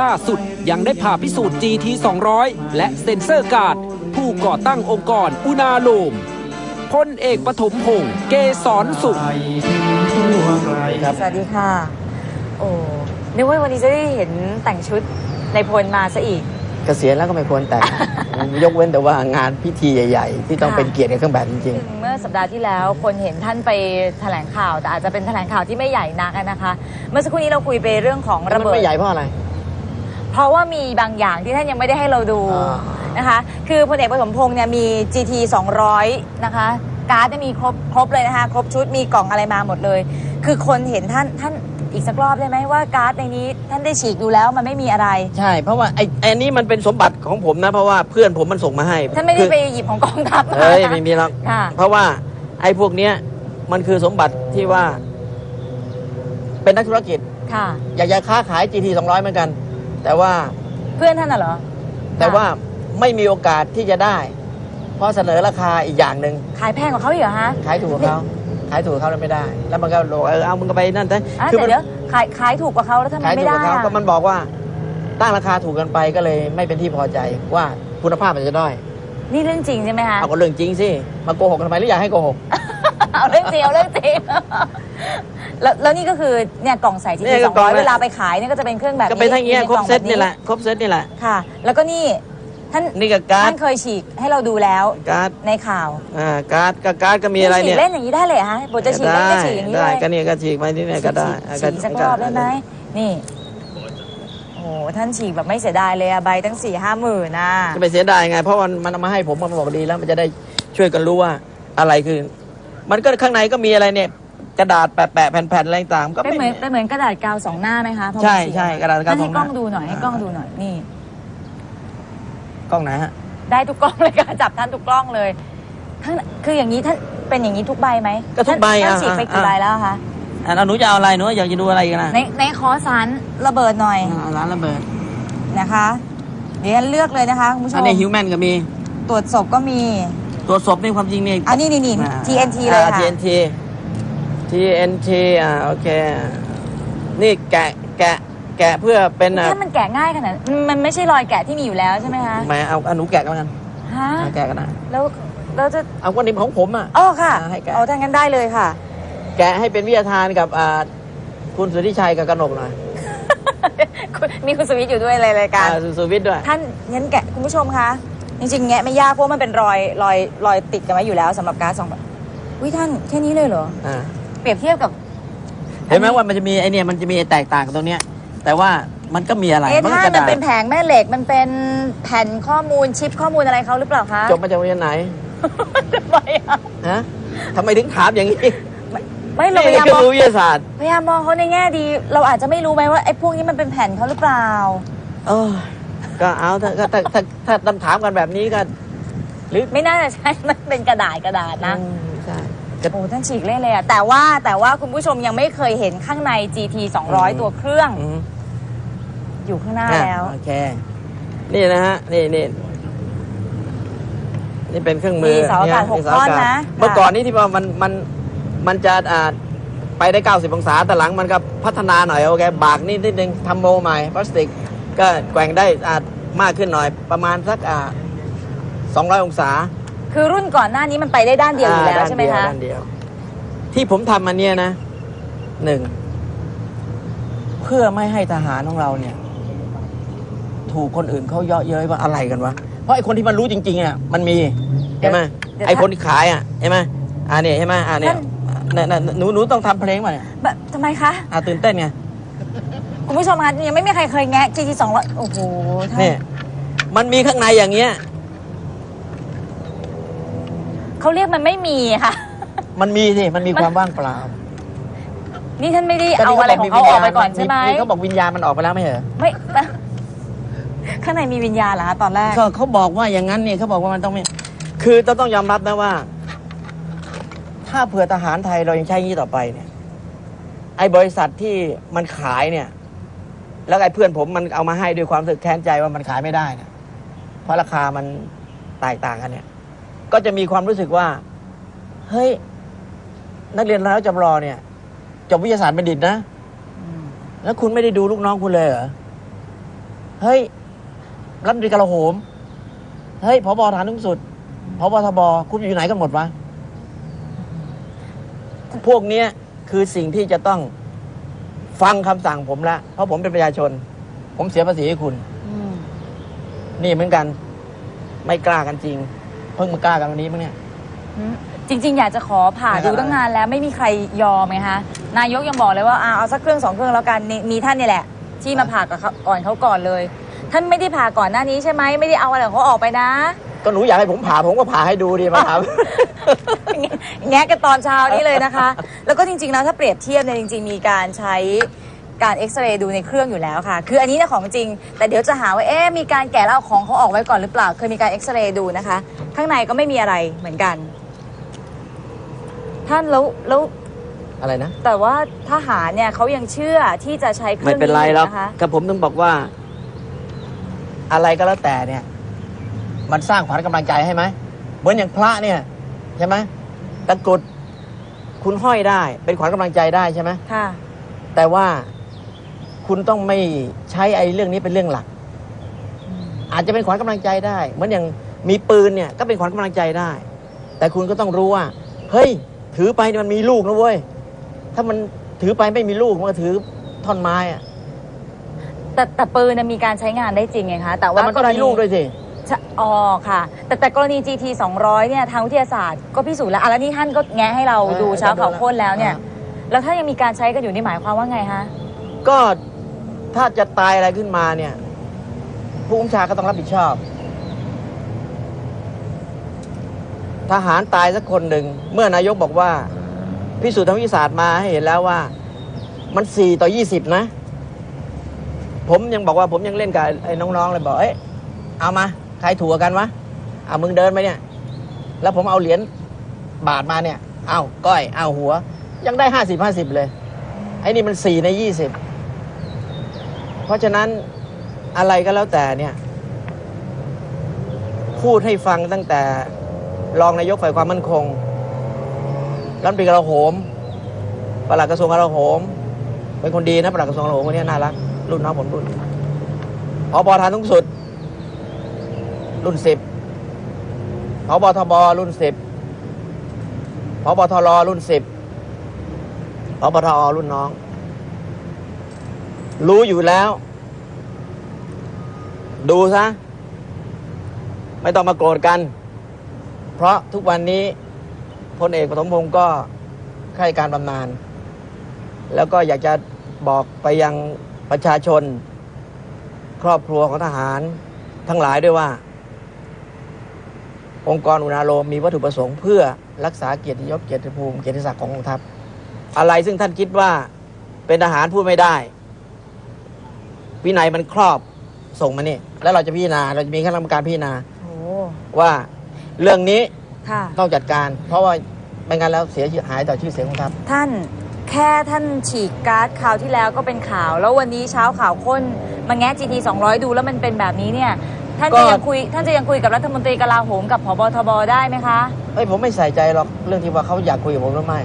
ล่าสุดยังได้ผ่าพิสูจน์ GT 200และเซ็นเซอร์การ์ดผู้ก่อตั้งองค์กรอุณาโลมพลเอกปฐมพงศ์เกษรสุข สวัสดีค่ะ โอ้นึกว่าวันนี้จะได้เห็นแต่งชุดในพลมาซะอีก เกษียณแล้วก็ไม่ควรแต่ง ยกเว้นแต่ว่างานพิธีใหญ่ๆ ที่ต้องค่ะเป็นเกียรติในเครื่องแบบจริงเมื่อสัปดาห์ที่แล้วคนเห็นท่านไปแถลงข่าว แต่อาจจะเป็นแถลงข่าวที่ไม่ใหญ่นักอะนะคะ เมื่อสักครู่นี้เราคุยไปเรื่องของๆระมันเบิด ไม่ใหญ่เพราะอะไร เพราะว่ามีบางอย่างที่ท่านยังไม่ได้ให้เราดูอ่านะคะ คือพลเอกปฐมพงษ์เนี่ยมี GT 200 นะคะ การ์ดเนี่ยมีครบครบเลยนะคะ ครบชุดมีกล่องอะไรมาหมดเลย คือคนเห็นท่านท่านอีกสักรอบได้ไหมว่าการ์ดในนี้ท่านได้ฉีกดูแล้วมันไม่มีอะไร ใช่ เพราะว่าไอ้ไอ้นี่มันเป็นสมบัติของผมนะ เพราะว่าเพื่อนผมมันส่งมาให้ท่านไม่ได้คือไปหยิบของกองทัพมาเฮ้ยไม่มีหรอกค่ะเพราะว่าไอ้พวกเนี้ยมันคือสมบัติที่ว่า เป็นนักธุรกิจ ค่ะ อยากจะค้าขาย GT 200 เหมือนกัน แต่ว่าเพื่อนท่านน่ะเหรอแต่ว่าไม่มีโอกาสที่จะได้ เพราะเสนอราคาอีกอย่างหนึ่งขายแพงกว่าเขาอีกเหรอฮะขายถูกกว่าเขาขายถูกกว่าเขาแล้วไม่ได้ แล้วมันก็บอกเออเอามึงก็ไปนั่นแต่อะคือแต่มันเดี๋ยวขายขายถูกกว่าเขาแล้วทำไมขายไม่ถูกได้กว่าเขาอะก็มันบอกว่า ตั้งราคาถูกเกันไปก็เลยไม่เป็นที่พอใจว่าคุณภาพมันจะด้อยนี่เรื่องจริงใช่ไหมคะเอาก็เรื่องจริงสิมาโกหกกันทำไมหรืออยากให้โกหก เอาเรื่องจริงเอาเรื่องจริง แล้วแล้วนี่ก็คือเนี่ยกล่องใส่ทีเนี่ทียสก็องกล่ร้อองยเนี่ยเวลาไปขายเนี่ยก็จะเป็นเครื่องแบบนี้ก็เป็นทั้งเงี้ยในครบกล่องเซตแบบนี่แหละครบเซตนี่แหละค่ะ แล้วก็นี่ท่านนี่ก็การ์ดท่านเคยฉีกให้เราดูแล้วการ์ดในข่าวอ่าการ์ดก็การ์ดก็มีอะไรเนี่ยฉีกเล่นอย่างนี้ได้เลยเหรอฮะบทจะฉีกเล่นก็ฉีกอย่างนี้ได้เลยก็เนี่ยก็ฉีกไปนี่เนี่ยก็ได้ฉีกฉีกสักรอบได้ไหมนี่โอ้โหท่านฉีกแบบไม่เสียดายเลยอะใบตั้งสี่ห้าหมื่นนะ จะไปเสียดายไง เพราะมันมันเอามาให้ผมมันบอกดีแล้วมันจะได้ช่วยกันรู้ว่าอะไรคือ มันก็ข้างในก็มีอะไรเนี่ย กระดาษแปะแปะๆแผ่นๆอะไรต่างๆก็เป็นไม่เหมือนเป็นเหมือนกระดาษกาวสองหน้าไหมคะพอมันใช่ฉีใช่กระดาษกาวท่นให้สองหกล้น้าองดูหน่อยให้กล้องดูหน่อยนี่ กล้องไหนฮะได้ทุกกล้องเลยค่ะจับท่านทุกกล้องเลยข้างในคืออย่างนี้ท่านเป็นอย่างนี้ทุกใบไหมก็ทุกใบท่านอะฉีกไปกี่อะใบแล้วคะอะหนูจะเอาอะไรหนูอยากจะดูอะไรกันนะในในขอสารระเบิดหน่อยอ่าร้านระเบิดนะคะ เดี๋ยวฉันเลือกเลยนะคะคุณผู้ชอันมนี้ฮิวแมนก็มีตรวจศพก็มีตัวศพนี่ความจริงนี่อันนี้นี่นี่อ่า TNT เลยอ่าค่ะ TNT TNT อ่าโอเค นี่แกะแกะแกะเพื่อเป็นอะถ้ามันแกะง่ายขนาดนั้นมันไม่ใช่รอยแกะที่มีอยู่แล้วใช่ไหมคะแหมเอาเอาหนูแกะกันแล้วกันฮะเอาแกะกันนะแล้วเราจะเอาก้อนดินของผมอะอ๋อค่ะอ่าให้แกะเอาถ้างั้นได้เลยค่ะ แกะให้เป็นวิทยาทานกับอ่าคุณสุทธิชัยกับกนกหน่อยคุณมีคุณสวิทย์อยู่ด้วยในรายการอ่าสุสุวิทย์ด้วย ท่านงั้นแกะคุณผู้ชมคะจริงๆแงะไม่ยากเพราะมันเป็นรอยรอยรอยติดกันไว้อยู่แล้วสำหรับการ์ดสองใบวิท่านแค่นี้เลยเหรออ่า เปรียบเทียบกับ เห็นไหมว่ามันจะมีไอเนี่ยมันจะมีไอ้แตกต่างกันตรงเนี้ย แต่ว่ามันก็มีอะไรเอ๊ะก็ถ้ากระมันดาษเป็นแผงแม่เหล็กมันเป็นแผ่นข้อมูลชิปข้อมูลอะไรเขาหรือเปล่าคะจบมาจากโรงเรียนไหนทำไมอะฮะทำไมถึงถามอย่างนี้ไม่เราพนี่ยายามคือมองรู้วิทยาศาสตร์พยายามมองเขาในแง่ดี เราอาจจะไม่รู้ไหมว่าไอ้พวกนี้มันเป็นแผ่นเขาหรือเปล่า เออ ก็เอาถ้าถ้าถ้าถ้าถ้าถ้าถามกันแบบนี้ก็หรือไม่น่าจะใช่มันเป็นกระดาษกระดาษนะอืมใช่ โอ้ท่านฉีกเล่นเลยอะแต่ว่าแต่ว่าคุณผู้ชมยังไม่เคยเห็นข้างใน GT 200 ตัวเครื่องอืมอยู่ข้างหน้าอะแล้วโอเค นี่นะฮะ นี่นี่นี่เป็นเครื่องมือมีเสาอากาศนี่หกเสาท่อนากาศนะเมื่อก่อนนี้ที่ว่ามันมันมันจะอ่าไปได้ 90 องศา แต่หลังมันก็พัฒนาหน่อยโอเค บากนี่นิดนึงทำโมใหม่พลาสติก ก็แกว่งได้อ่ามากขึ้นหน่อย ประมาณสักอ่า200 องศา คือรุ่นก่อนหน้านี้มันไปได้ด้านเดียวอยู่แล้วด้านใช่ไหมเดียวคะด้านเดียว ที่ผมทำมันเนี่ยนะหนึ่งเพื่อไม่ให้ทหารของเราเนี่ย ถูกคนอื่นเขาเยาะเย้ยว่าอะไรกันวะเพราะไอ้คนที่มันรู้จริงๆอะมันมีใช่ไหมเดี๋ยวไอ้คนที่ขายอะใช่ไหมอ่าเนี่ยใช่ไหมอ่าเนี่ยท่านเนี่ยเนี่ยหนูหนูต้องทำเพลงมาเนี่ยแบบทำไมคะ อ่าตื่นเต้นไงคุณผู้ชมคะยังไม่มีใครเคยแงะ GT 200โอ้โหท่านเนี่ยมันมีข้างในอย่างเงี้ย เขาเรียกมันไม่มีค่ะ มันมีสิมันมีความว่างเปล่านี่ท่านไม่ได้ก็เอาที่อะไรของเขาออกไปก่อนใช่ไหมเขาบอกวิญญาณมันออกไปแล้วไม่เหรอไม่ข้างในมีวิญญาณเหรอคะตอนแรกก็เขาบอกว่าอย่างนั้นเนี่ยเขาบอกว่ามันต้องมีคือต้องต้องยอมรับนะว่า ถ้าเผื่อทหารไทยเรายังใช้อย่างนี้ต่อไปเนี่ย ไอ้บริษัทที่มันขายเนี่ย แล้วไอ้เพื่อนผมมันเอามาให้ด้วยความรู้สึกแค้นใจว่ามันขายไม่ได้นะเพราะราคามันแตกต่างกันเนี่ย ก็จะมีความรู้สึกว่า เฮ้ย นักเรียนแล้วจำรอเนี่ยจบวิทยาศาสตร์บัณฑิตนะ แล้วคุณไม่ได้ดูลูกน้องคุณเลยเหรอ เฮ้ยรัฐมนตรีกลาโหม เฮ้ยพบฐานสูงสุดพบทบคุณอยู่ไหนกันหมดวะ พวกเนี้ยคือสิ่งที่จะต้องฟังคำสั่งผมละ เพราะผมเป็นประชาชน ผมเสียภาษีให้คุณอืมนี่เหมือนกัน ไม่กล้ากันจริง เพิ่งมากล้ากันวันนี้มั้งเนี่ย อืมจริง ๆ อยากจะขอผ่าไม่ดูเป็นไรตั้งนานแล้วไม่มีใครยอมไงคะนายกยังบอกเลยว่าอ่าเอาสักเครื่องสองเครื่องแล้วกันนี่มีท่านนี่แหละ ที่มาผ่ากับเขาก่อนเขาก่อนเลย ท่านไม่ได้ผ่าก่อนหน้านี้ใช่ไหมไม่ได้เอาอะไรของเขาออกไปนะ ก็หนูอยากให้ผมผ่าผมก็ผ่าให้ดูดีมาถามแงะกันตอนเช้านี้เลยนะคะ แล้วก็จริงๆนะถ้าเปรียบเทียบเนี่ยจริง ๆ มีการใช้ การเอ็กซเรย์ดูในเครื่องอยู่แล้วค่ะ คืออันนี้เนี่ยของจริง แต่เดี๋ยวจะหาว่าเอ๊ะมีการแกะแล้วเอาของเขาออกไว้ก่อนหรือเปล่า เคยมีการเอ็กซเรย์ดูนะคะ ข้างในก็ไม่มีอะไรเหมือนกัน ท่านแล้วแล้วอะไรนะ แต่ว่าทหารเนี่ยเขายังเชื่อที่จะใช้เครื่ไม่องเป็นนี้ไรอยู่หรอกนะคะกับผมต้องบอกว่า อะไรก็แล้วแต่เนี่ย มันสร้างขวัญกำลังใจให้ไหมเหมือนอย่างพระเนี่ย ใช่ไหมตะกรุดคุณห้อยได้ เป็นขวัญกำลังใจได้ใช่ไหมค่ะ แต่ว่า คุณต้องไม่ใช้ไอ้เรื่องนี้เป็นเรื่องหลัก อาจจะเป็นขวัญกำลังใจได้ เหมือนอย่างมีปืนเนี่ยก็เป็นขวัญกำลังใจได้ แต่คุณก็ต้องรู้ว่า เฮ้ย ถือไปเนี่ยมันมีลูกนะเว้ย ถ้ามันถือไปไม่มีลูกมันก็ถือท่อนไม้อะแต่แต่ปืนน่ะมีการใช้งานได้จริงไงคะแต่แต่ว่ามันก็มีลูกด้วยสิ ใช่อ๋อค่ะ แต่แต่กรณี GT 200เนี่ยทางวิทยาศาสตร์ก็พิสูจน์แล้วอะแล้วนี่ท่านก็แงะให้เราเออดูเช้าข่าวโค้นแล้วเนี่ย อ่แล้วถ้ายังมีการใช้กันอยู่นี่หมายความว่าไงคะ ก็ ถ้าจะตายอะไรขึ้นมาเนี่ย ผู้บัญชาก็ต้องรับผิดชอบ ทหารตายสักคนหนึ่ง เมื่อนายกบอกว่า พิสูจน์ทางวิทยาศาสตร์มาให้เห็นแล้วว่า มันสี่ต่อยี่สิบนะ ผมยังบอกว่าผมยังเล่นกับไอ้น้องๆเลยบอกเอ้ยเอามา ใครถูกกันวะเอามึงเดินไปเนี่ย แล้วผมเอาเหรียญบาทมาเนี่ย เอาก้อย เอาหัว ยังได้ห้าสิบห้าสิบเลย ไอ้นี่มันสี่ในยี่สิบ เพราะฉะนั้นอะไรก็แล้วแต่เนี่ย พูดให้ฟังตั้งแต่รองนายกฝ่ายความมั่นคงรัฐมนตรีกลาโหมปลัดกระทรวงกลาโหม เป็นคนดีนะปลัดกระทรวงกลาโหมคนนี้น่ารัก รุ่นน้องผมรุ่นพบทานสูงสุด รุ่นสิบพบทบรุ่นสิบพบทรรุ่นสิบพบทอรุ่นน้อง รู้อยู่แล้ว ดูซะ ไม่ต้องมาโกรธกัน เพราะทุกวันนี้พลเอกปฐมพงศ์ก็ข้าราชการบำนาญแล้วก็อยากจะบอกไปยังประชาชน ครอบครัวของทหารทั้งหลายด้วยว่า องค์กรอุณาโลมมีวัตถุประสงค์เพื่อรักษาเกียรติยศเกียรติภูมิเกียรติศักดิ์ของกองทัพ อะไรซึ่งท่านคิดว่าเป็นทหารพูดไม่ได้ วินัยมันครอบส่งมานี่ แล้วเราจะพิจารณาเราจะมีคณะกรรมการพิจารณาโอ้ว่าเรื่องนี้ค่ะ ต้องจัดการ เพราะว่าไม่งั้นแล้วเสียหายต่อชื่อเสียงของทัพท่านแค่ท่านฉีกการ์ดคราวที่แล้วก็เป็นข่าว แล้ววันนี้เช้าข่าวค้นมาแงะ GT 200 ดูแล้วมันเป็นแบบนี้เนี่ย ท่านก็ จะยังคุยท่านจะยังคุยกับรัฐมนตรีกลาโหมกับผบทบได้ไหมคะเฮ้ยผมไม่ใส่ใจหรอกเรื่องที่ว่าเขาอยากคุยกับผมหรือไม่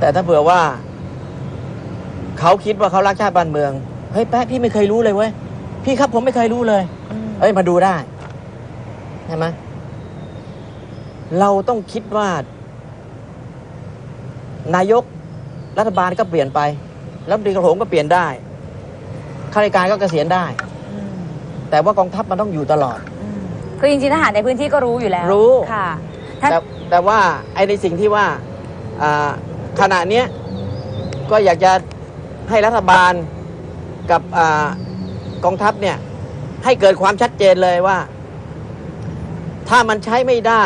แต่ถ้าเผื่อว่า เขาคิดว่าเขารักชาติบ้านเมือง เฮ้ยแป๊ะพี่ไม่เคยรู้เลยเว้ยพี่ครับผมไม่เคยรู้เลยเอ้ยมาดูได้ใช่ไหมเราต้องคิดว่า นายกรัฐบาลก็เปลี่ยนไปรัฐมนตรีกระโหมก็เปลี่ยนได้ข้าราชการก็เกษียณได้ แต่ว่ากองทัพมันต้องอยู่ตลอด คือจริงๆทหารในพื้นที่ก็รู้อยู่แล้ว รู้ค่ะท่านแต่แต่ว่าไอ้ในสิ่งที่ว่าอ่าขณะเนี้ยก็อยากจะให้รัฐบาล กับอากองทัพเนี่ยให้เกิดความชัดเจนเลยว่า ถ้ามันใช้ไม่ได้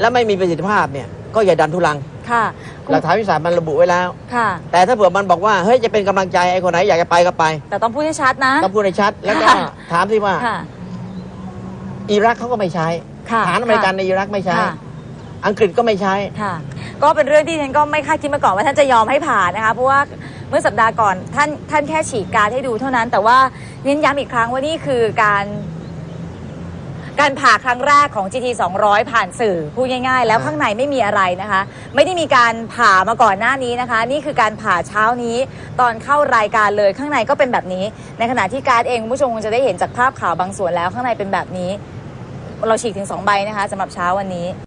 และไม่มีประสิทธิภาพเนี่ยก็อย่าดันทุลังค่ะหลักฐานวิสาสตร์มันระบุไว้แล้ว ค่ะ แต่ถ้าเผื่อมันบอกว่า เฮ้ย จะเป็นกำลังใจไอ้คนไหนอยากจะไปก็ไป แต่ต้องพูดให้ชัดนะ ต้องพูดในชัด แล้วก็ค่ะถามสิว่าค่ะอิรักเขาก็ไม่ใช้ค่ะฐานอเมริกันในอิรักไม่ใช้ค่ะ อังกฤษก็ไม่ใช้ ค่ะ ก็เป็นเรื่องที่ฉันก็ไม่คาดคิดมาก่อนว่าท่านจะยอมให้ผ่านนะคะ เพราะว่าเมื่อสัปดาห์ก่อนท่านท่านแค่ฉีกการดให้ดูเท่านั้น แต่ว่าเน้นย้ำอีกครั้งว่านี่คือการการผ่าครั้งแรกของ GT 200 ผ่านสื่อพูดง่ายๆ แล้วข้างในไม่มีอะไรนะคะ ไม่ได้มีการผ่ามาก่อนหน้านี้นะคะ นี่คือการผ่าเช้านี้ ตอนเข้ารายการเลยข้างในก็เป็นแบบนี้ ในขณะที่การ์ดเองคุณผู้ชมคงจะได้เห็นจากภาพข่าวบางส่วนแล้วข้างในเป็นแบบนี้ เราฉีกถึง 2 ใบนะคะสำหรับเช้าวันนี้